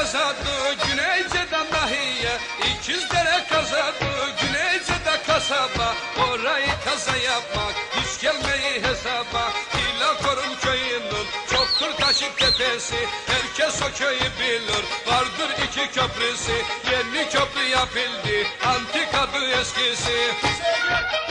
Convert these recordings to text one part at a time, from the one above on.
kazadı Güneyce'den nahiye. İkizlere kazadı Güneyce'de kasaba. Orayı kaza yapmak Hiç gelmeyi hesaba. İlakorun köyünün Çoktur taşı tepesi. Herkes o köyü bilir Vardır iki köprüsü. Yeni köprü yapıldı Antikadı eskisi. Ha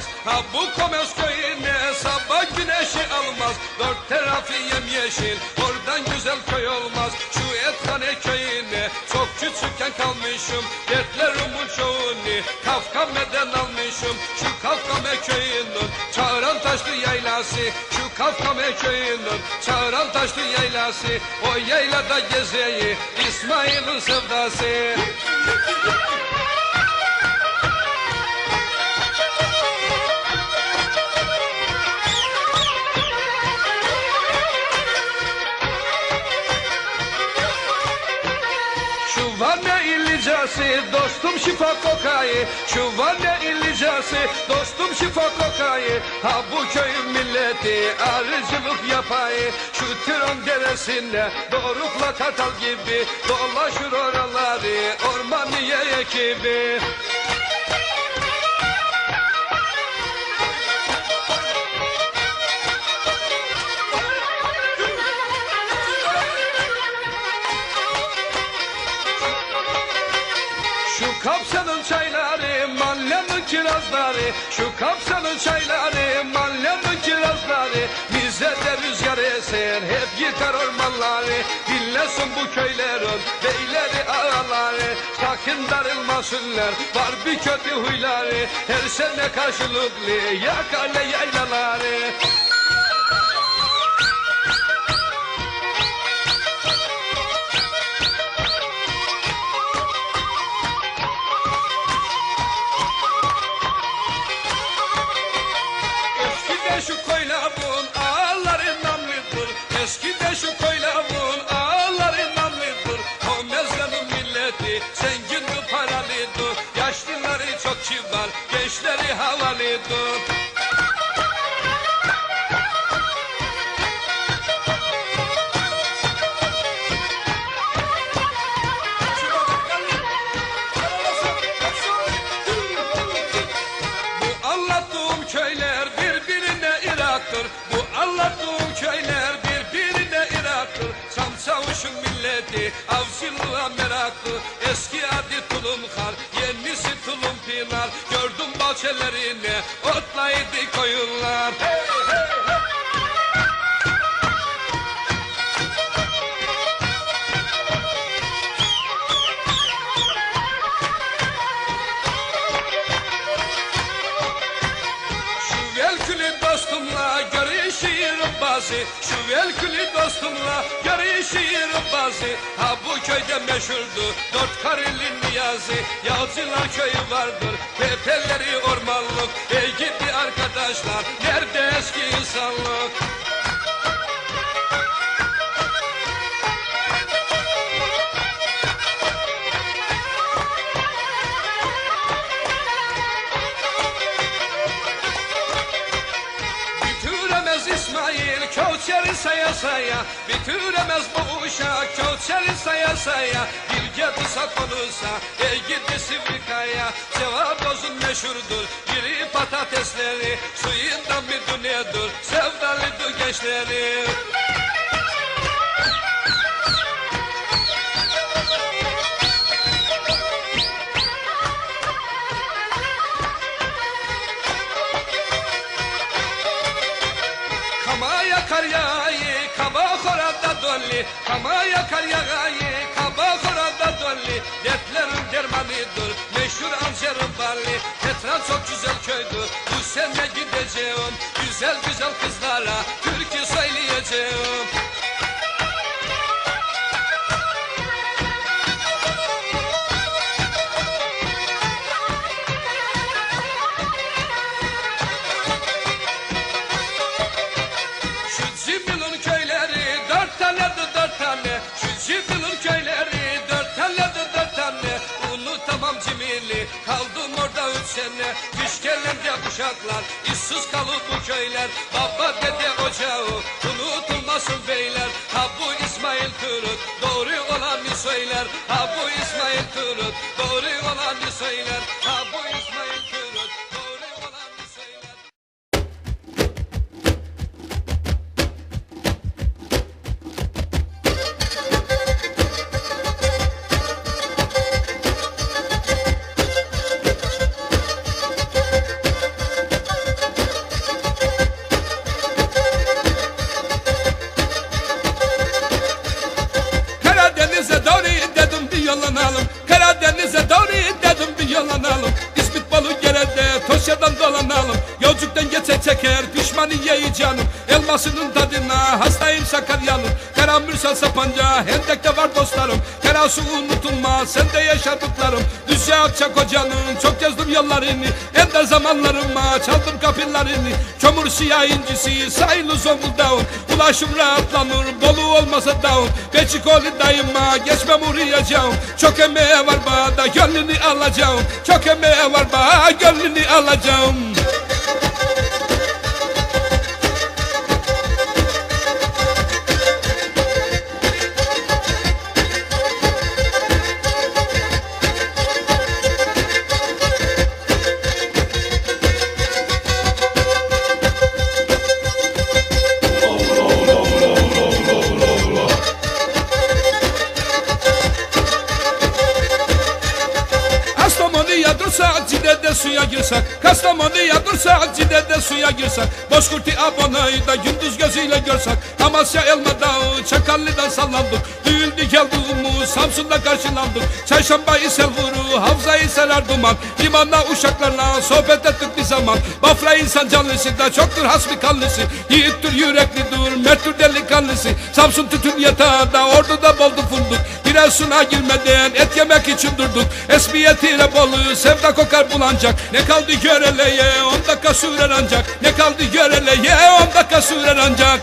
almaz Ha bu komers köyüne sabah güneşi almaz. Dört tarafı yemyeşil oradan güzel köy olmaz. Şu Ethane köyüne çok küçükken kalmışım. Dertlerimin çoğunu Kafkame'den almışım? Şu Kafkame köyünün Çağıran taşlı yaylası. Şu Kafkame köyünün Çağıran taşlı yaylası. O yaylada gezeyi İsmail'in sevdası illicası dostum şifa kokayı. Şu var ne illicası dostum şifa kokayı. Ha bu köyün milleti arıcılık yapayı. Şu Tiron deresinde doğrukla kartal gibi Dolaşır oraları ormaniye ekibi Şu kapsanın çayları, mahallenin kirazları Bize de rüzgar eser, hep yıkar ormanları. Dinlesin bu köylerin beyleri ağaları. Sakın darılmasınlar, var bir kötü huyları. Her sene karşılıklı yakarla yaylaları Eskide şu koylavun ağları namlıdır. Eskide şu koylavun ağları namlıdır. O mezganın milleti zengindi paralıdır? Yaşlıları çok kibar gençleri havalıdır Gördüm bahçelerine otlaydı koyunlar. Hey, hey, hey. Dostumla görüşürüm bazı. Şu velkülü dostumla görüşürüm bazı. Ha bu köyde meşhurdu dört karılı niyazi Yalcılar köyü vardır tepeleri ormanlık uşak Kölçeri saya saya. Bilge kısa konuşsa Ey gidi Sivrikaya Cevap bozun meşhurdur Biri patatesleri. Suyundan bir dünyadır Sevdalıdır gençleri. yakar dolli Kama yakar yağı kaba korada dolli Dertlerin dermanıdır meşhur Ancar'ın balli Petran çok güzel köydü bu sene gideceğim. Güzel güzel kızlara türkü söyleyeceğim Cimil'i kaldım orada üç sene. Kış gelince kuşaklar işsiz kalır bu köyler. Baba dede ocağı unutulmasın beyler. Ha bu İsmail Turut doğru olanı söyler. Ha bu İsmail Turut yiyeceğim Elmasının tadına hastayım Sakarya'nın Kara Mürsel Sapanca Hendek'te var dostlarım. Kara su unutulmaz sende yaşadıklarım Düzce Akçak Hoca'nın çok gezdim yollarını. Hem de zamanlarıma çaldım kapılarını. Kömür siyah incisi sayılı Zonguldak'ın Ulaşım rahatlanır dolu olmasa dağın. Beçikoli dayıma geçmem uğrayacağım. Çok emeğe var bana gönlünü alacağım. Çok emeğe var bana gönlünü alacağım Dursak Cide'de suya girsek Kastamonu'ya dursak Cide'de suya girsek Bozkurt'u abonayı da gündüz gözüyle görsek Amasya Elma Dağı Çakallı'dan sallandık Düğüldü geldiğimiz Samsun'da karşılandık Çarşambayı Selvuru Havzayı serer duman Limanla uşaklarla sohbet ettik bir zaman Bafra insan canlısı da çoktur hasbi kallısı Yiğittir yüreklidir merttir delikanlısı Samsun tütün yatağında orduda boldu funduk Giresun'a girmeden et yemek için durduk. Esmiyetiyle bolu sevda kokar bulancak Ne kaldı göreleye on dakika sürer ancak. Ne kaldı göreleye on dakika sürer ancak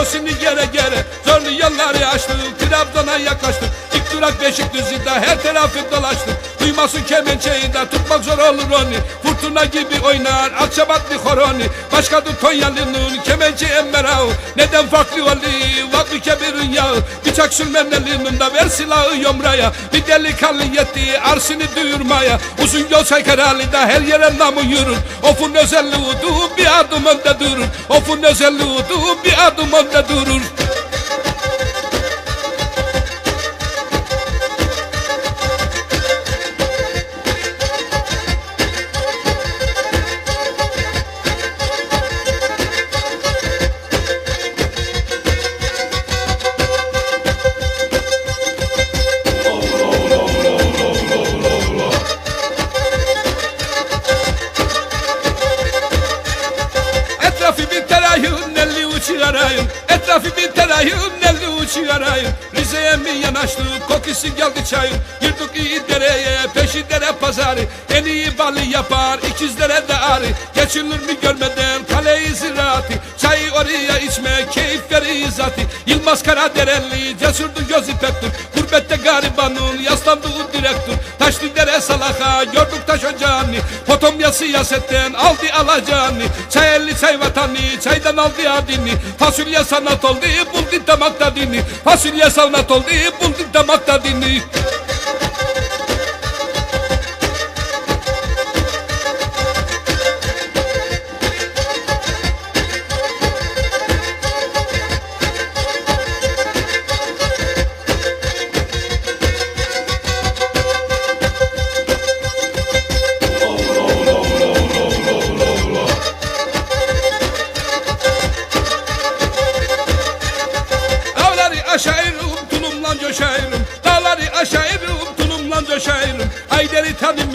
göğsünü yere gere Zorlu yolları açtık Trabzon'a yaklaştık İlk durak Beşikdüzü'de her tarafı dolaştık Duymasın kemençeyi de tutmak zor olur onu Fırtına gibi oynar Akçabatlı horoni Başkadır Tonyalı'nın kemençe emmerağı Neden farklı oldu vakti kebirin yağı Bıçak sürmen elinde ver silahı yomraya. Bir delikanlı yetti arsını duyurmaya. Uzun yol Çaykaralı'da her yere namı yürür. Ofun özelliği bir adım önde durur. Ofun özelliği bir adım önde durur çayın Girdik iyi dereye peşi dere pazarı. En iyi balı yapar ikizlere de arı. Geçilir mi görmeden kaleyi ziraatı. Çayı oraya içme keyif verir zatı. Yılmaz Karadereli cesurdu gözü pektir Gurbette garibanın yaslandığı direktür. Taşlı dere salaka gördük taş ocağını Pot Atom ya siyasetten aldı alacağını Çay elli çay vatanı çaydan aldı adını. Fasulye sanat oldu buldu damak tadını. Fasulye sanat oldu buldu damak tadını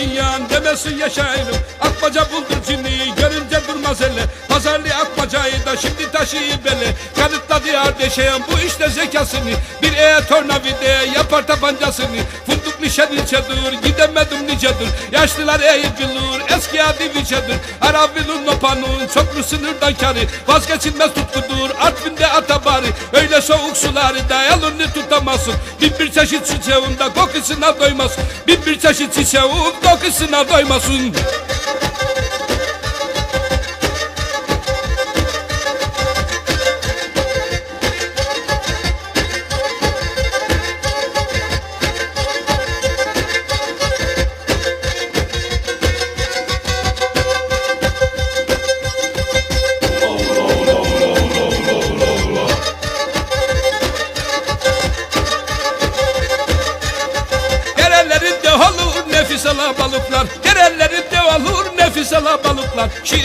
Ayderi tanımayan demesin yaşarım Akbaca buldur cini görünce durmaz ele. Pazarlı akbacayı da şimdi taşıyı bele Kanıtladı kardeşim bu işte zekasını. Bir e tornavide yapar tabancasını. Funduk nişan ilçedir gidemedim nicedir Yaşlılar eği bilir eski adı vicedir Arabilun nopanun çoklu sınırdan karı. Vazgeçilmez tutkudur Artvin'de atabari Öyle soğuk suları da elini tutamazsın Bin bir çeşit çiçeğinde kokusuna doymaz Bin bir çeşit çiçeğin kokusuna doymasın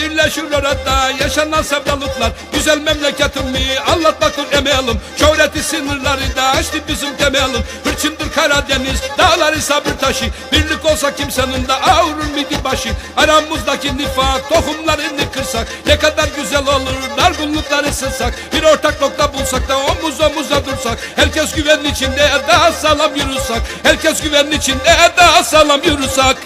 alabalıklar Şiirle şu orada yaşanan sevdalıklar. Güzel memleketimi anlatmaktır emelim Şöhreti sınırları da açtı bizim temelim Hırçındır Karadeniz dağları sabır taşı. Birlik olsa kimsenin de ağrır mıydı başı. Aramızdaki nifak tohumlarını kırsak. Ne kadar güzel olur dargınlıkları sılsak Bir ortak nokta bulsak da omuz omuza dursak. Herkes güven içinde daha sağlam yürüsek. Herkes güven içinde daha sağlam yürüsek